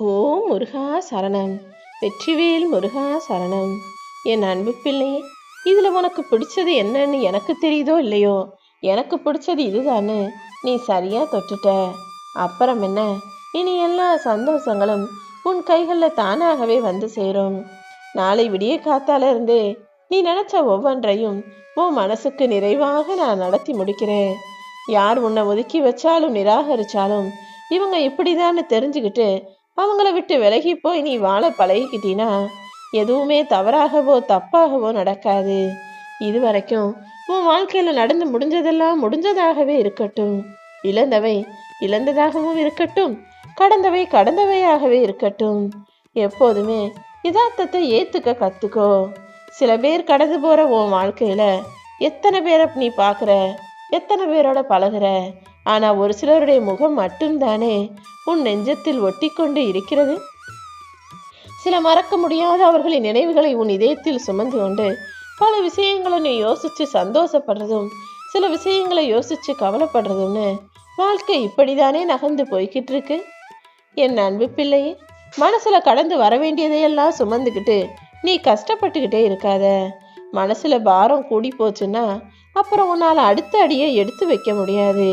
ஓ முருகா சரணம். வெற்றிவேல் முருகா சரணம். என் அன்பு பிள்ளை இதில் உனக்கு பிடிச்சது என்னன்னு எனக்கு தெரியுதோ இல்லையோ? எனக்கு பிடிச்சது இதுதானு. நீ சரியா தொட்டுட்ட. அப்புறம் என்ன? இனி எல்லா சந்தோஷங்களும் உன் கைகளில் தானாகவே வந்து சேரும். நாளை விடிய காத்தால இருந்து நீ நினச்ச ஒவ்வொன்றையும் உன் மனசுக்கு நிறைவாக நான் நடத்தி முடிக்கிறேன். யார் உன்னை ஒதுக்கி வச்சாலும் நிராகரிச்சாலும் இவங்க இப்படிதான்னு தெரிஞ்சுக்கிட்டு அவங்கள விட்டு விலகி போய் நீ வாழ பழகிக்கிட்டீனா எதுவுமே தவறாகவோ தப்பாகவோ நடக்காது. இது வரைக்கும் உன் வாழ்க்கையில நடந்து முடிஞ்சதெல்லாம் முடிஞ்சதாகவே இருக்கட்டும். இழந்தவை இழந்ததாகவும் இருக்கட்டும். கடந்தவை கடந்தவையாகவே இருக்கட்டும். எப்போதுமே யதார்த்தத்தை ஏத்துக்க கத்துக்கோ. சில பேர் கடந்து போற உன் வாழ்க்கையில எத்தனை பேரை நீ பார்க்குற எத்தனை பேரோட பழகுற? ஆனால் ஒரு சிலருடைய முகம் மட்டும்தானே உன் நெஞ்சத்தில் ஒட்டி கொண்டு இருக்கிறது? சில மறக்க முடியாத அவர்களின் நினைவுகளை உன் இதயத்தில் சுமந்து கொண்டு பல விஷயங்களை நீ யோசிச்சு சந்தோஷப்படுறதும் சில விஷயங்களை யோசிச்சு கவலைப்படுறதும்னு வாழ்க்கை இப்படிதானே நகர்ந்து போய்கிட்டு இருக்கு என் அன்பு பிள்ளையே மனசுல கடந்து வர வேண்டியதையெல்லாம் சுமந்துக்கிட்டு நீ கஷ்டப்பட்டுக்கிட்டே இருக்காத. மனசுல பாரம் கூடி போச்சுன்னா அப்புறம் உன்னால் அடுத்த அடியை எடுத்து வைக்க முடியாது.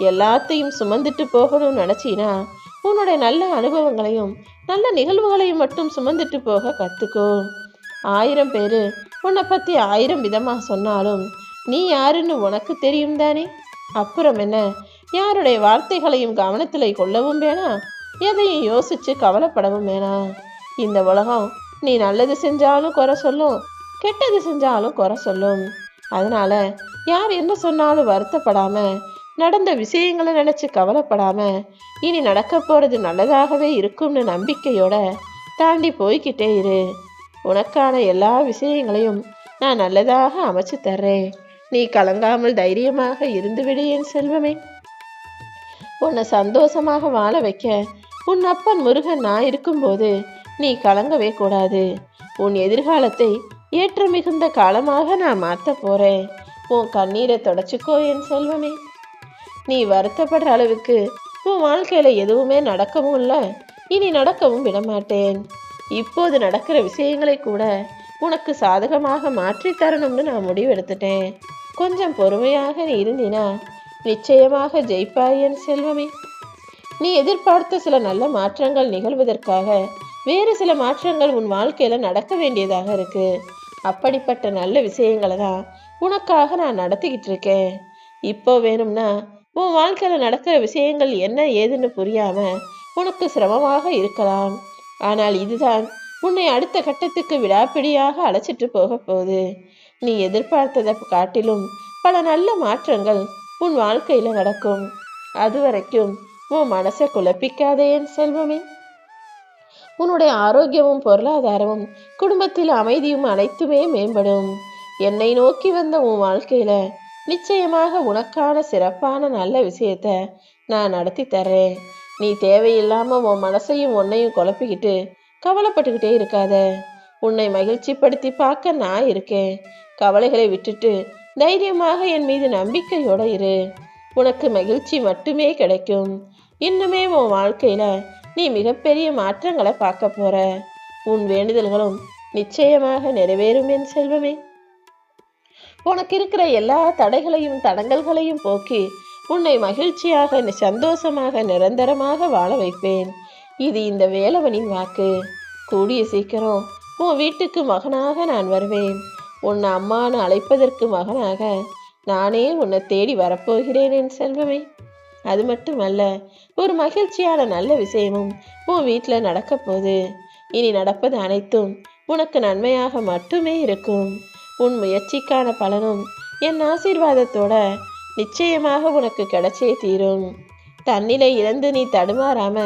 எல்லாத்தையும் சுமந்துட்டு போகணும்னு நினச்சின்னா உன்னுடைய நல்ல அனுபவங்களையும் நல்ல நிகழ்வுகளையும் மட்டும் சுமந்துட்டு போக கற்றுக்கோ ஆயிரம் பேர் உன்னை பற்றி ஆயிரம் விதமாக சொன்னாலும் நீ யாருன்னு உனக்கு தெரியும் தானே? அப்புறம் என்ன? யாருடைய வார்த்தைகளையும் கவனத்தில் கொள்ளவும் வேணாம் எதையும் யோசிச்சு கவலைப்படவும் வேணாம் இந்த உலகம் நீ நல்லது செஞ்சாலும் குறை சொல்லும் கெட்டது செஞ்சாலும் குறை சொல்லும். அதனால யார் என்ன சொன்னாலும் வருத்தப்படாமல் நடந்த விஷயங்களை நினச்சி கவலைப்படாம இனி நடக்க போகிறது நல்லதாகவே இருக்கும்னு நம்பிக்கையோட தாண்டி போய்கிட்டே இரு. உனக்கான எல்லா விஷயங்களையும் நான் நல்லதாக அமைச்சு தர்றேன். நீ கலங்காமல் தைரியமாக இருந்துவிடு என் செல்வமே. உன்னை சந்தோஷமாக வாழ வைக்க உன் அப்பன் முருகன் நான் இருக்கும்போது நீ கலங்கவே கூடாது. உன் எதிர்காலத்தை ஏற்ற மிகுந்த காலமாக நான் மாற்ற போறேன். உன் கண்ணீரை தொடச்சிக்கோ என் செல்வமே. நீ வருத்தப்படுற அளவுக்கு உன் வாழ்க்கையில் எதுவுமே நடக்கவும் இல்லை. இனி நடக்கவும் விடமாட்டேன். இப்போது நடக்கிற விஷயங்களை கூட உனக்கு சாதகமாக மாற்றி தரணும்னு நான் முடிவெடுத்துட்டேன். கொஞ்சம் பொறுமையாக நீ இருந்தினா நிச்சயமாக ஜெயிப்பாய் என் செல்வமே. நீ எதிர்பார்த்த சில நல்ல மாற்றங்கள் நிகழ்வதற்காக வேறு சில மாற்றங்கள் உன் வாழ்க்கையில் நடக்க வேண்டியதாக இருக்கு. அப்படிப்பட்ட நல்ல விஷயங்களை தான் உனக்காக நான் நடத்திக்கிட்டு இருக்கேன். இப்போ வேணும்னா உன் வாழ்க்கையில் நடக்கிற விஷயங்கள் என்ன ஏதுன்னு புரியாம உனக்கு சிரமமாக இருக்கலாம். ஆனால் இதுதான் உன்னை அடுத்த கட்டத்துக்கு விடாப்பிடியாக அழைச்சிட்டு போக போகுது. நீ எதிர்பார்த்ததை காட்டிலும் பல நல்ல மாற்றங்கள் உன் வாழ்க்கையில நடக்கும். அது வரைக்கும் உன் மனசை குழப்பிக்காதே என் செல்வமே. உன்னுடைய ஆரோக்கியமும் பொருளாதாரமும் குடும்பத்தில் அமைதியும் அனைத்துமே மேம்படும். என்னை நோக்கி வந்த உன் வாழ்க்கையில நிச்சயமாக உனக்கான சிறப்பான நல்ல விஷயத்த நான் நடத்தி தர்றேன். நீ தேவையில்லாம உன் மனசையும் உன்னையும் குழப்பிக்கிட்டு கவலைப்பட்டுக்கிட்டே இருக்காத. உன்னை மகிழ்ச்சிப்படுத்தி பார்க்க நான் இருக்கேன். கவலைகளை விட்டுட்டு தைரியமாக என் மீது நம்பிக்கையோட இரு. உனக்கு மகிழ்ச்சி மட்டுமே கிடைக்கும். இன்னுமே உன் வாழ்க்கையில நீ மிகப்பெரிய மாற்றங்களை பார்க்க போற. உன் வேண்டுதல்களும் நிச்சயமாக நிறைவேறும் என் செல்வமே. உனக்கு இருக்கிற எல்லா தடைகளையும் தடங்கல்களையும் போக்கி உன்னை மகிழ்ச்சியாக சந்தோஷமாக நிரந்தரமாக வாழ வைப்பேன். இது இந்த வேலவனின் வாக்கு. கூடிய சீக்கிரம் உன் வீட்டுக்கு மகனாக நான் வருவேன். உன்னை அம்மான்னு அழைப்பதற்கு மகனாக நானே உன்னை தேடி வரப்போகிறேன் என் செல்வமே. அது மட்டுமல்ல ஒரு மகிழ்ச்சியான நல்ல விஷயமும் உன் வீட்டில் நடக்க போகுது இனி நடப்பது அனைத்தும் உனக்கு நன்மையாக மட்டுமே இருக்கும். உன் முயற்சிக்கான பலனும் என் ஆசீர்வாதத்தோட நிச்சயமாக உனக்கு கிடைச்சே தீரும். தன்னிலை இழந்து நீ தடுமாறாம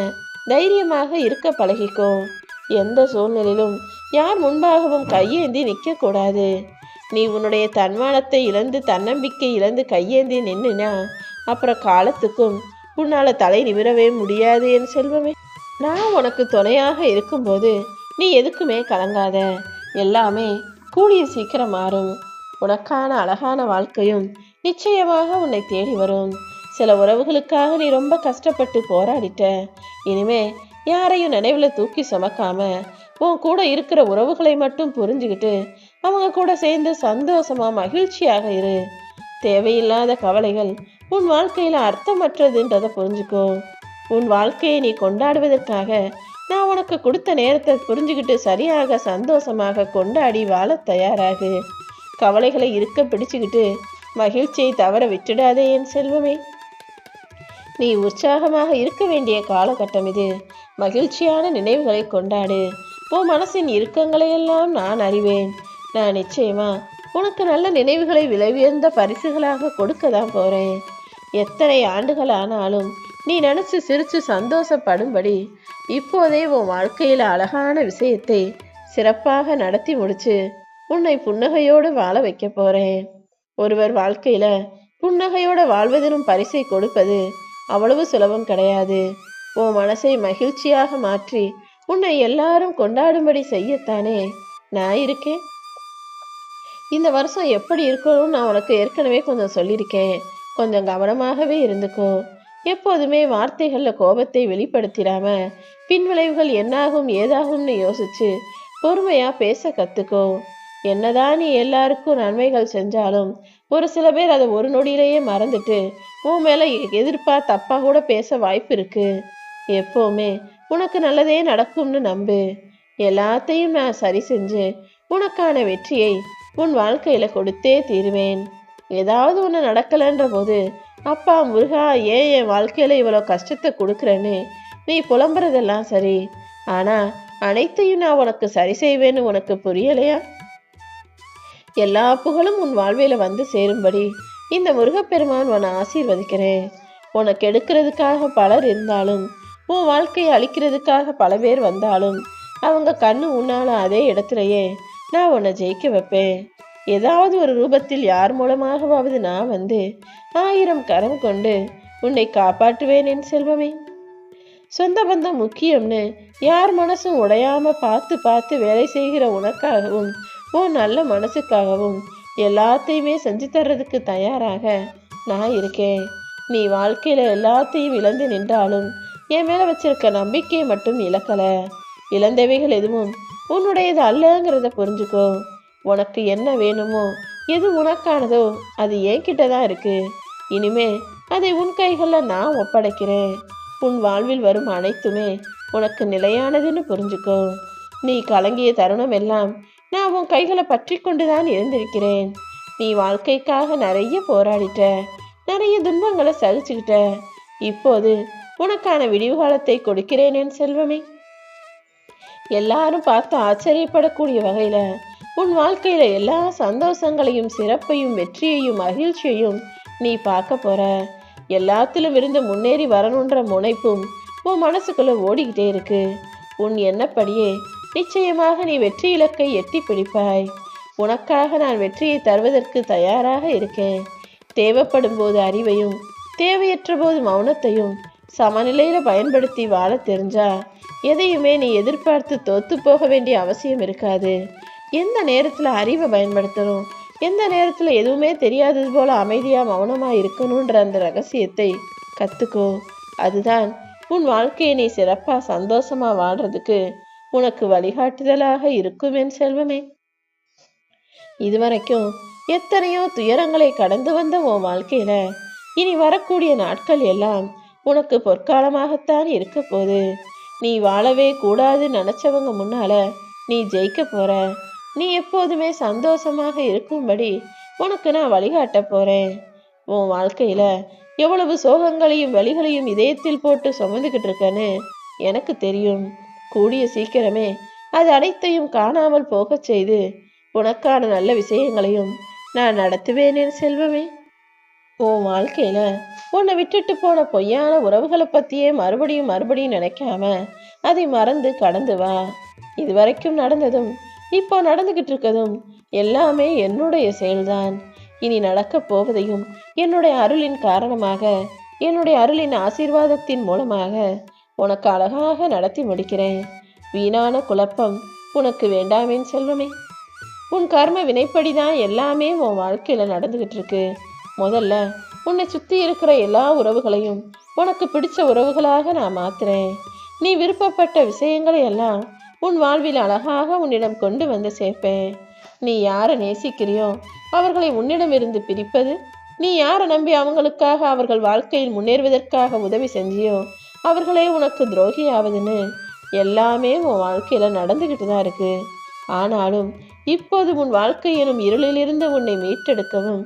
தைரியமாக இருக்க பழகிக்கோ. எந்த சூழ்நிலையிலும் யார் முன்பாகவும் கையேந்தி நிற்கக்கூடாது. நீ உன்னுடைய தன்மானத்தை இழந்து தன்னம்பிக்கை இழந்து கையேந்தி நின்னுனா அப்புறம் காலத்துக்கும் உன்னால் தலை நிமிரவே முடியாது என் செல்வமே. நான் உனக்கு துணையாக இருக்கும்போது நீ எதுக்குமே கலங்காத. எல்லாமே கூடிய சீக்கிரம் மாறும். உனக்கான அழகான வாழ்க்கையும் நிச்சயமாக உன்னை தேடி வரும். சில உறவுகளுக்காக நீ ரொம்ப கஷ்டப்பட்டு போராடிட்ட. இனிமே யாரையும் நினைவில் தூக்கி சுமக்காம உன் கூட இருக்கிற உறவுகளை மட்டும் புரிஞ்சுக்கிட்டு அவங்க கூட சேர்ந்து சந்தோஷமா மகிழ்ச்சியாக இரு. தேவையில்லாத கவலைகள் உன் வாழ்க்கையில அர்த்தமற்றதுன்றதை புரிஞ்சுக்கோ. உன் வாழ்க்கையை நீ கொண்டாடுவதற்காக நான் உனக்கு கொடுத்த நேரத்தை புரிஞ்சுக்கிட்டு சரியாக சந்தோஷமாக கொண்டாடி வாழ தயாராகு. கவலைகளை இருக்க பிடிச்சுக்கிட்டு மகிழ்ச்சியை தவற விட்டுடாதே என் செல்வமே. நீ உற்சாகமாக இருக்க வேண்டிய காலகட்டம் இது. மகிழ்ச்சியான நினைவுகளை கொண்டாடு. உன் மனசின் இறுக்கங்களையெல்லாம் நான் அறிவேன். நான் நிச்சயமா உனக்கு நல்ல நினைவுகளை விலையுயர்ந்த பரிசுகளாக கொடுக்க தான் போறேன். எத்தனை ஆண்டுகள் ஆனாலும் நீ நினைச்சு சிரிச்சு சந்தோஷப்படும்படி இப்போதே உன் வாழ்க்கையில் அழகான விஷயத்தை சிறப்பாக நடத்தி முடிச்சு உன்னை புன்னகையோடு வாழ வைக்க போறேன். ஒருவர் வாழ்க்கையில புன்னகையோட வாழ்வதிலும் பரிசை கொடுப்பது அவ்வளவு சுலபம் கிடையாது. உன் மனசை மகிழ்ச்சியாக மாற்றி உன்னை எல்லாரும் கொண்டாடும்படி செய்யத்தானே நான் இருக்கேன்? இந்த வருஷம் எப்படி இருக்கணும்னு நான் உனக்கு ஏற்கனவே கொஞ்சம் சொல்லியிருக்கேன். கொஞ்சம் கவனமாகவே இருந்துக்கோ. எப்போதுமே வார்த்தைகளில் கோபத்தை வெளிப்படுத்திடாம பின்விளைவுகள் என்னாகும் ஏதாகும்னு யோசிச்சு பொறுமையாக பேச கற்றுக்கோ என்னதான் நீ எல்லாருக்கும் நன்மைகள் செஞ்சாலும் ஒரு சில பேர் அதை ஒரு நொடியிலேயே மறந்துட்டு உன் மேலே எதிர்ப்பா தப்பா கூட பேச வாய்ப்பு இருக்கு. எப்போவுமே உனக்கு நல்லதே நடக்கும்னு நம்பு. எல்லாத்தையும் நான் சரி செஞ்சு உனக்கான வெற்றியை உன் வாழ்க்கையில கொடுத்தே தீருவேன். ஏதாவது ஒன்று நடக்கலைன்ற போது அப்பா முருகா ஏன் என் வாழ்க்கையில் இவ்வளோ கஷ்டத்தை கொடுக்குறேன்னு? நீ புலம்புறதெல்லாம் சரி. ஆனால் அனைத்தையும் நான் உனக்கு சரி செய்வேன்னு உனக்கு புரியலையா? எல்லா புகழும் உன் வாழ்வியில் வந்து சேரும்படி இந்த முருகப்பெருமான் உன்னை ஆசீர்வதிக்கிறேன். உனக்கு எடுக்கிறதுக்காக பலர் இருந்தாலும் உன் வாழ்க்கையை அழிக்கிறதுக்காக பல பேர் வந்தாலும் அவங்க கண்ணு உன்னால அதே இடத்துலயே நான் உன்னை ஜெயிக்க வைப்பேன். ஏதாவது ஒரு ரூபத்தில் யார் மூலமாகவாவது நான் வந்து ஆயிரம் கரம் கொண்டு உன்னை காப்பாற்றுவேன் என் செல்வமே. சொந்த பந்தம் முக்கியம்னு யார் மனசும் உடையாம பார்த்து பார்த்து வேலை செய்கிற உனக்காகவும் உன் நல்ல மனசுக்காகவும் எல்லாத்தையுமே செஞ்சு தர்றதுக்கு தயாராக நான் இருக்கேன். நீ வாழ்க்கையில எல்லாத்தையும் இழந்து நின்றாலும் என் மேல வச்சிருக்க நம்பிக்கையை மட்டும் இழக்கல. இழந்தவைகள் எதுவும் உன்னுடையது அல்லங்கிறத புரிஞ்சுக்கோ. உனக்கு என்ன வேணுமோ எது உனக்கானதோ அது என்கிட்ட தான் இருக்கு. இனிமே அதை உன் கைகளில் நான் ஒப்படைக்கிறேன். உன் வாழ்வில் வரும் அனைத்துமே உனக்கு நிலையானதுன்னு புரிஞ்சுக்கோ. நீ கலங்கிய தருணம் எல்லாம் நான் உன் கைகளை பற்றி கொண்டுதான் இருந்திருக்கிறேன். நீ வாழ்க்கைக்காக நிறைய போராடிட்ட நிறைய துன்பங்களை சகிச்சுக்கிட்ட. இப்போது உனக்கான விடிவு காலத்தை கொடுக்கிறேன் என் செல்வமே. எல்லாரும் பார்த்து ஆச்சரியப்படக்கூடிய வகையில் உன் வாழ்க்கையில எல்லா சந்தோஷங்களையும் சிறப்பையும் வெற்றியையும் மகிழ்ச்சியையும் நீ பார்க்க போற. எல்லாத்திலும் இருந்து முன்னேறி வரணுன்ற முனைப்பும் உன் மனசுக்குள்ள ஓடிக்கிட்டே இருக்கு. உன் எண்ணப்படியே நிச்சயமாக நீ வெற்றி இலக்கை எட்டி பிடிப்பாய். உனக்காக நான் வெற்றியை தருவதற்கு தயாராக இருக்கேன். தேவைப்படும் போது அறிவையும் தேவையற்ற போது மௌனத்தையும் சமநிலையில பயன்படுத்தி வாழ தெரிஞ்சா எதையுமே நீ எதிர்பார்த்து தோத்து போக வேண்டிய அவசியம் இருக்காது. எந்த நேரத்தில் அறிவை பயன்படுத்தணும்? எந்த நேரத்தில் எதுவுமே தெரியாதது போல் அமைதியாக மௌனமாக இருக்கணுன்ற அந்த ரகசியத்தை கற்றுக்கோ அதுதான் உன் வாழ்க்கையை நீ சிறப்பாக சந்தோஷமா வாழ்றதுக்கு உனக்கு வழிகாட்டுதலாக இருக்கும் என் செல்வமே. இதுவரைக்கும் எத்தனையோ துயரங்களை கடந்து வந்த உன் வாழ்க்கையில இனி வரக்கூடிய நாட்கள் எல்லாம் உனக்கு பொற்காலமாகத்தான் இருக்க போகுது. நீ வாழவே கூடாது நினைச்சவங்க முன்னால நீ ஜெயிக்க போற. நீ எப்போதுமே சந்தோஷமாக இருக்கும்படி உனக்கு நான் வழிகாட்ட போறேன். உன் வாழ்க்கையில எவ்வளவு சோகங்களையும் வலிகளையும் இதயத்தில் போட்டு சுமந்துக்கிட்டு இருக்கேன்னு எனக்கு தெரியும். கூடிய சீக்கிரமே அது அனைத்தையும் காணாமல் போகச் செய்து உனக்கான நல்ல விஷயங்களையும் நான் நடத்துவேனேன் செல்வமே. உன் வாழ்க்கையில உன்னை விட்டுட்டு போன பொய்யான உறவுகளை பத்தியே மறுபடியும் மறுபடியும் நினைக்காம அதை மறந்து கடந்து வா. இதுவரைக்கும் நடந்ததும் இப்போ நடந்துகிட்டு இருக்கதும் எல்லாமே என்னுடைய செயல்தான். இனி நடக்கப் போவதையும் என்னுடைய அருளின் காரணமாக என்னுடைய அருளின் ஆசீர்வாதத்தின் மூலமாக உனக்கு அழகாக நடத்தி முடிக்கிறேன். வீணான குழப்பம் உனக்கு வேண்டாமேன் செல்வமே. உன் கர்ம வினைப்படிதான் எல்லாமே உன் வாழ்க்கையில நடந்துகிட்டு இருக்கு முதல்ல உன்னை சுத்தி இருக்கிற எல்லா உறவுகளையும் உனக்கு பிடிச்ச உறவுகளாக நான் மாத்துறேன். நீ விருப்பப்பட்ட விஷயங்களை எல்லாம் உன் வாழ்வில் அழகாக உன்னிடம் கொண்டு வந்து சேர்ப்பேன். நீ யாரை நேசிக்கிறியோ அவர்களை உன்னிடமிருந்து பிரிப்பது நீ யாரை நம்பி அவங்களுக்காக அவர்கள் வாழ்க்கையில் முன்னேறுவதற்காக உதவி செஞ்சியோ அவர்களே உனக்கு துரோகியாவதுன்னு எல்லாமே உன் வாழ்க்கையில் நடந்துக்கிட்டு தான் இருக்கு. ஆனாலும் இப்போது உன் வாழ்க்கை எனும் இருளிலிருந்து உன்னை மீட்டெடுக்கவும்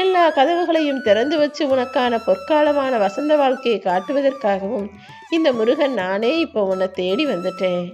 எல்லா கதவுகளையும் திறந்து வச்சு உனக்கான பொற்காலமான வசந்த வாழ்க்கையை காட்டுவதற்காகவும் இந்த முருகன் நானே இப்போ உன்னை தேடி வந்துட்டேன்.